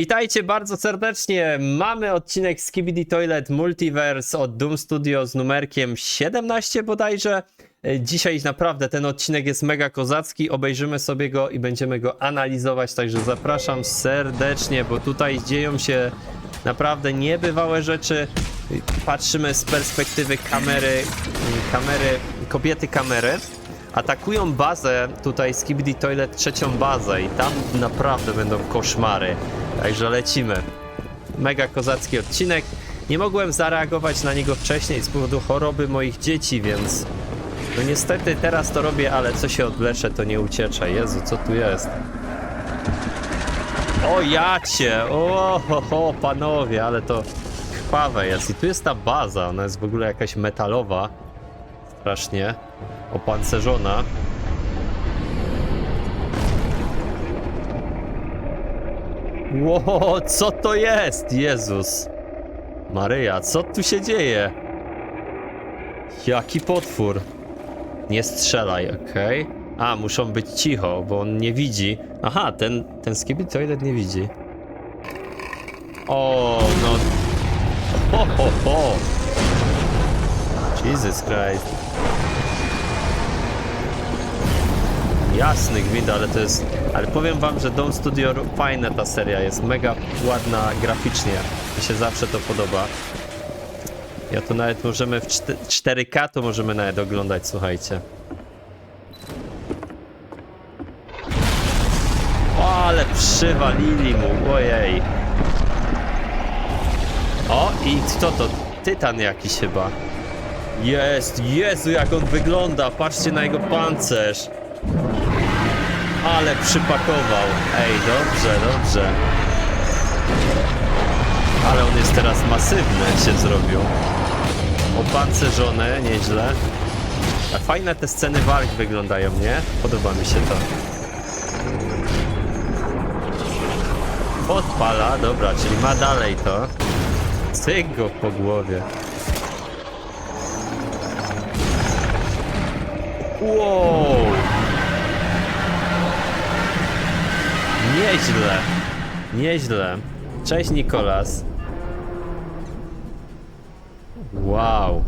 Witajcie bardzo serdecznie. Mamy odcinek Skibidi Toilet Multiverse od Doom Studio z numerkiem 17 bodajże. E, Dzisiaj naprawdę ten odcinek jest mega kozacki. Obejrzymy sobie go i będziemy go analizować, także zapraszam serdecznie, bo tutaj dzieją się naprawdę niebywałe rzeczy. Patrzymy z perspektywy kamery, kamery, kobiety kamery. Atakują bazę, tutaj Skibidi Toilet trzecią bazę i tam naprawdę będą koszmary. Także lecimy. Mega kozacki odcinek. Nie mogłem zareagować na niego wcześniej z powodu choroby moich dzieci, więc no niestety teraz to robię, ale co się odleszę, to nie ucieczę. Jezu, co tu jest? O jacie! O, ho, ho, panowie, ale to krwawe jest. I tu jest ta baza, ona jest w ogóle jakaś metalowa. Strasznie. Opancerzona. Ło, co to jest? Jezus. Maryja, co tu się dzieje? Jaki potwór? Nie strzelaj, okej. A, muszą być cicho, bo on nie widzi. Aha, ten, ten skibid toilet nie widzi. O, no. Ho, ho, ho. Jesus Christ. Jasny gwint, ale to jest... Ale powiem wam, że Dom Studio fajna ta seria jest, mega ładna graficznie. Mi się zawsze to podoba. Ja to nawet możemy w 4K to możemy nawet oglądać, słuchajcie. O, ale przywalili mu, ojej. O, i kto to? Tytan jakiś chyba. Jest, Jezu, jak on wygląda, patrzcie na jego pancerz. Ale przypakował. Ej, dobrze, dobrze. Ale on jest teraz masywny, się zrobił. Opancerzone, nieźle. A fajne te sceny walk wyglądają, nie? Podoba mi się to. Podpala, dobra, czyli ma dalej to. Cyk go po głowie. Wow! Nieźle. Nieźle. Cześć Nikolas. Wow.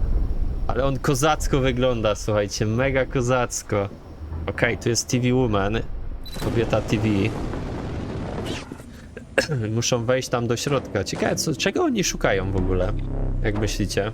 Ale on kozacko wygląda, słuchajcie, mega kozacko. Okej, tu jest TV Woman. Kobieta TV. Muszą wejść tam do środka. Ciekawe, co, czego oni szukają w ogóle? Jak myślicie?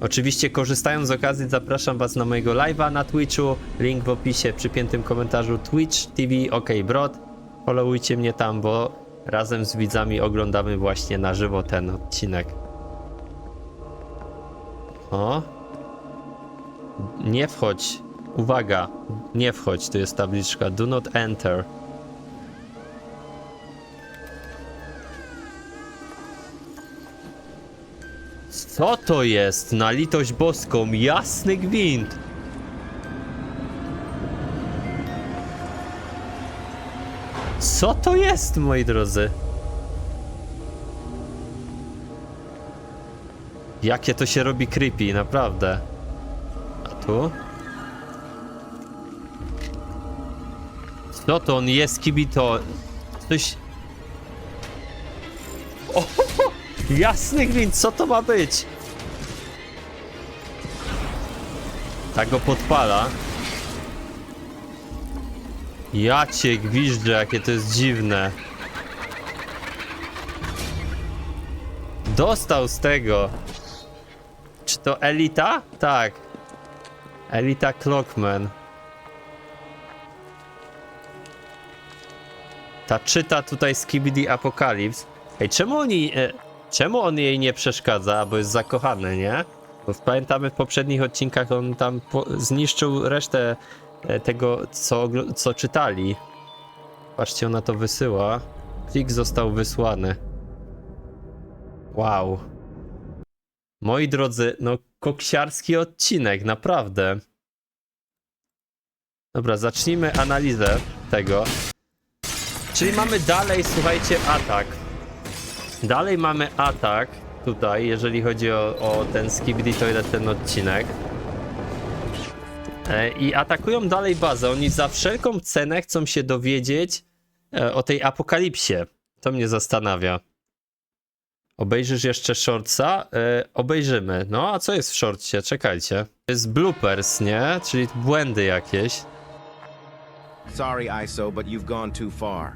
Oczywiście korzystając z okazji zapraszam was na mojego live'a na Twitchu, link w opisie, przypiętym komentarzu Twitch TV OK Brod. Followujcie mnie tam, bo razem z widzami oglądamy właśnie na żywo ten odcinek. O. Nie wchodź. Uwaga, nie wchodź, tu jest tabliczka Do not enter. Co to jest? Na litość boską, jasny gwint. Co to jest, moi drodzy? Jakie to się robi creepy, naprawdę. A tu? Co to on jest, kibito? Coś... jasny gwint, co to ma być? Tak go podpala. Ja cię jakie to jest dziwne. Dostał z tego. Czy to Elita? Tak. Elita Clockman. Ta czyta tutaj Skibidi Apocalypse. Ej, czemu oni... E, czemu on jej nie przeszkadza? Bo jest zakochany, nie? Bo pamiętamy w poprzednich odcinkach on tam zniszczył resztę e, tego, co, co czytali. Patrzcie, ona to wysyła. Plik został wysłany. Wow. Moi drodzy, no koksiarski odcinek, naprawdę. Dobra, zacznijmy analizę tego. Czyli mamy dalej, słuchajcie, atak. Dalej mamy atak tutaj, jeżeli chodzi o, o ten Skibidi Toilet, ten odcinek. E, I atakują dalej bazę. Oni za wszelką cenę chcą się dowiedzieć e, o tej apokalipsie. To mnie zastanawia. Obejrzysz jeszcze shortsa? E, obejrzymy. No, a co jest w shortcie? Czekajcie. To jest bloopers, nie? Czyli błędy jakieś. Sorry, ISO, but you've gone too far.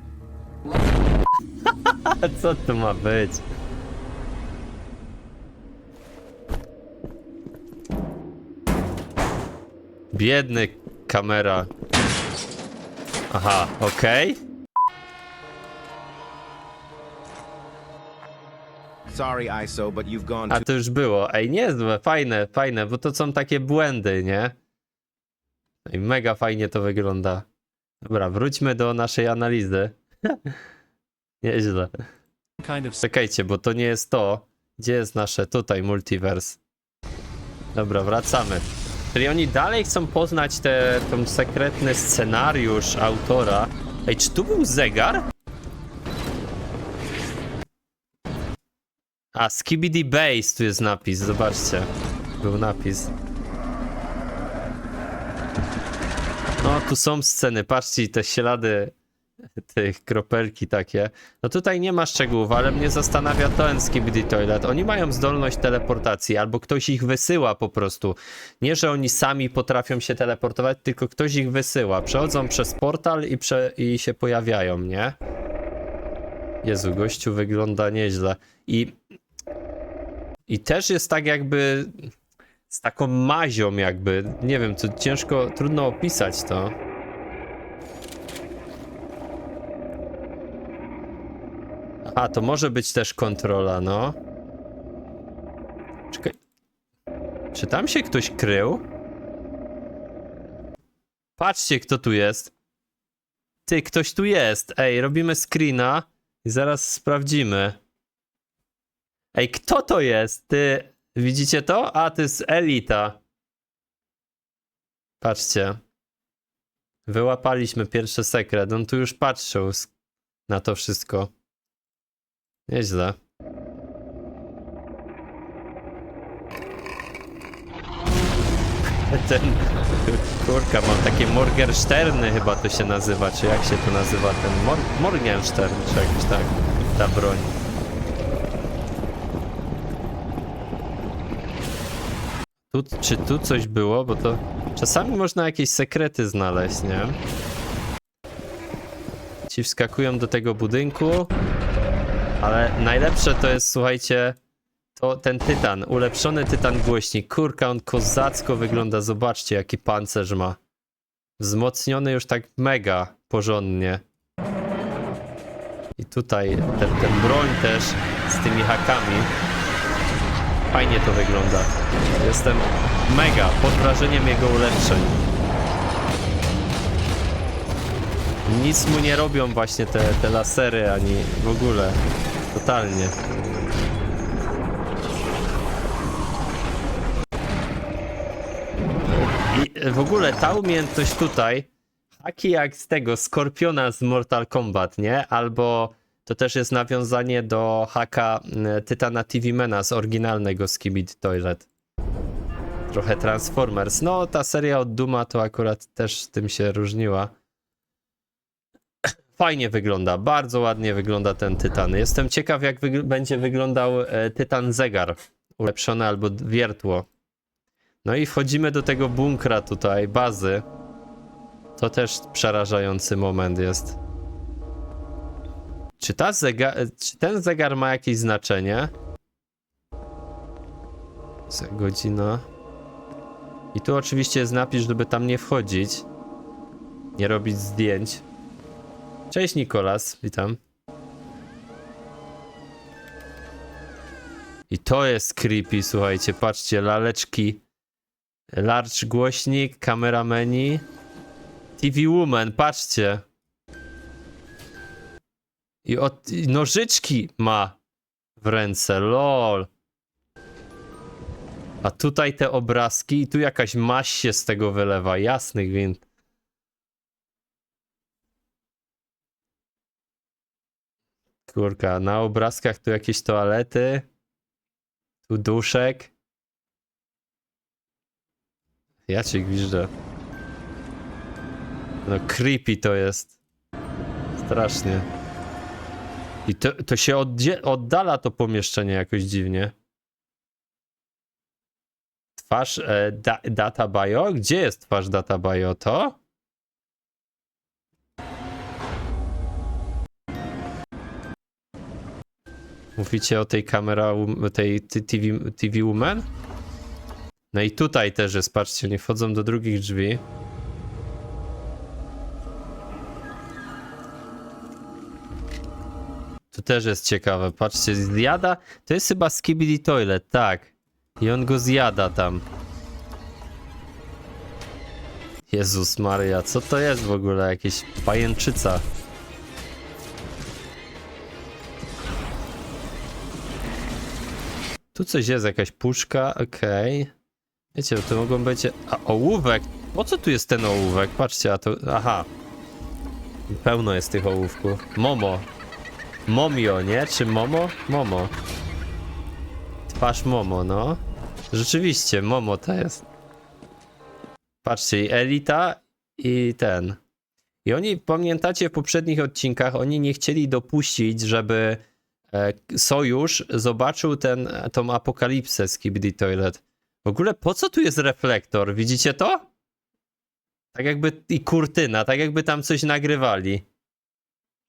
Co to ma być? Biedny kamera. Aha, okej. Sorry, ISO, but you've gone A to już było. Ej, niezłe, fajne, fajne, bo to są takie błędy, nie? I mega fajnie to wygląda. Dobra, wróćmy do naszej analizy. Nieźle. kind of Czekajcie, bo to nie jest to. Gdzie jest nasze tutaj multiverse? Dobra, wracamy. Czyli oni dalej chcą poznać te, ten sekretny scenariusz autora. Ej, czy tu był zegar? A, Skibidi Base, tu jest napis, zobaczcie. Był napis. No, tu są sceny, patrzcie, te ślady tych kropelki takie. No tutaj nie ma szczegółów, ale mnie zastanawia ten Skibidi Toilet. Oni mają zdolność teleportacji, albo ktoś ich wysyła po prostu. Nie, że oni sami potrafią się teleportować, tylko ktoś ich wysyła. Przechodzą przez portal i, prze, i się pojawiają, nie? Jezu, gościu wygląda nieźle. I, I też jest tak jakby z taką mazią jakby, nie wiem, to ciężko, trudno opisać to. A, to może być też kontrola, no. Czekaj. Czy tam się ktoś krył? Patrzcie, kto tu jest. Ty, ktoś tu jest. Ej, robimy screena i zaraz sprawdzimy. Ej, kto to jest? Ty, widzicie to? A, to jest Elita. Patrzcie. Wyłapaliśmy pierwszy sekret. On tu już patrzył na to wszystko. Nieźle. Ten kurka, mam takie Morgensterny chyba to się nazywa, czy jak się to nazywa, ten Mor Morgenstern, czy jakiś tak, ta broń. Tu, czy tu coś było, bo to czasami można jakieś sekrety znaleźć, nie? Ci wskakują do tego budynku, ale najlepsze to jest, słuchajcie, to ten tytan, ulepszony tytan głośnik. Kurka, on kozacko wygląda, zobaczcie jaki pancerz ma. Wzmocniony już tak mega porządnie. I tutaj ten, ten broń też z tymi hakami. Fajnie to wygląda. Jestem mega pod wrażeniem jego ulepszeń. Nic mu nie robią właśnie te, te lasery, ani w ogóle. Totalnie. I w ogóle ta umiejętność tutaj, haki jak z tego Skorpiona z Mortal Kombat, nie? Albo to też jest nawiązanie do haka mm, Tytana TV Mena z oryginalnego Skibidi Toilet. Trochę Transformers. No, ta seria od Duma to akurat też tym się różniła. Fajnie wygląda, bardzo ładnie wygląda ten Tytan. Jestem ciekaw, jak wyg- będzie wyglądał e, Tytan Zegar. Ulepszony albo wiertło. No i wchodzimy do tego bunkra tutaj, bazy. To też przerażający moment jest. Czy, ta e, czy ten zegar ma jakieś znaczenie? Za godzina. I tu oczywiście jest napis, żeby tam nie wchodzić. Nie robić zdjęć. Cześć Nikolas, witam. I to jest creepy, słuchajcie, patrzcie, laleczki. Large głośnik, kamera menu. TV Woman, patrzcie. I, od, I nożyczki ma w ręce, lol. A tutaj te obrazki i tu jakaś maść się z tego wylewa, jasny gwint. Kurka, na obrazkach tu jakieś toalety. Tu duszek. Ja cię gwiżdżę. No creepy to jest. Strasznie. I to, to się oddala to pomieszczenie jakoś dziwnie. Twarz e, da, Data Bio? Gdzie jest twarz Data Bio? To? Mówicie o tej kamera, tej t- TV, TV Woman? No i tutaj też jest, patrzcie, nie wchodzą do drugich drzwi. To też jest ciekawe, patrzcie, zjada, to jest chyba Skibidi Toilet, tak. I on go zjada tam. Jezus Maria, co to jest w ogóle? Jakieś pajęczyca. Tu coś jest, jakaś puszka, okej. Wiecie, to mogą być... A, ołówek! Po co tu jest ten ołówek? Patrzcie, a to... Aha. Pełno jest tych ołówków. Momo. Momio, nie? Czy Momo? Momo. Twarz Momo, no. Rzeczywiście, Momo to jest. Patrzcie, i Elita i ten. I oni, pamiętacie, w poprzednich odcinkach, oni nie chcieli dopuścić, żeby Sojusz zobaczył ten, tą apokalipsę z Kibidi Toilet. W ogóle po co tu jest reflektor? Widzicie to? Tak jakby i kurtyna, tak jakby tam coś nagrywali.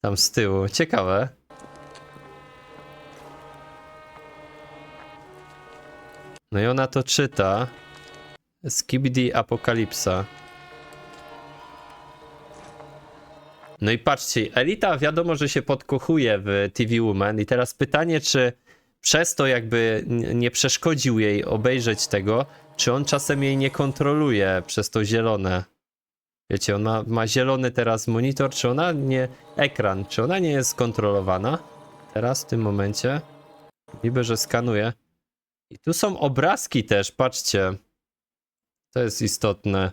Tam z tyłu. Ciekawe. No i ona to czyta. Skibidi Apokalipsa. No i patrzcie, Elita wiadomo, że się podkochuje w TV Woman i teraz pytanie, czy przez to jakby nie przeszkodził jej obejrzeć tego, czy on czasem jej nie kontroluje przez to zielone. Wiecie, on ma, ma zielony teraz monitor, czy ona nie, ekran, czy ona nie jest kontrolowana teraz w tym momencie? Niby, że skanuje. I tu są obrazki też, patrzcie. To jest istotne.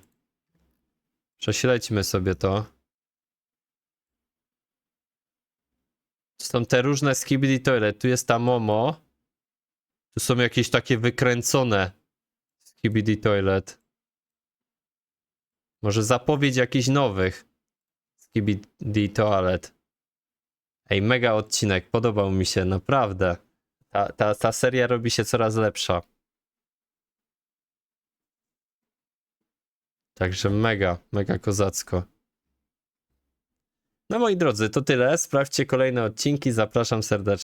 Prześledźmy sobie to. Są te różne skibidi toilet. Tu jest ta Momo. Tu są jakieś takie wykręcone skibidi toilet. Może zapowiedź jakichś nowych skibidi toilet. Ej, mega odcinek. Podobał mi się, naprawdę. Ta, ta, ta seria robi się coraz lepsza. Także mega, mega kozacko. No moi drodzy, to tyle. Sprawdźcie kolejne odcinki. Zapraszam serdecznie.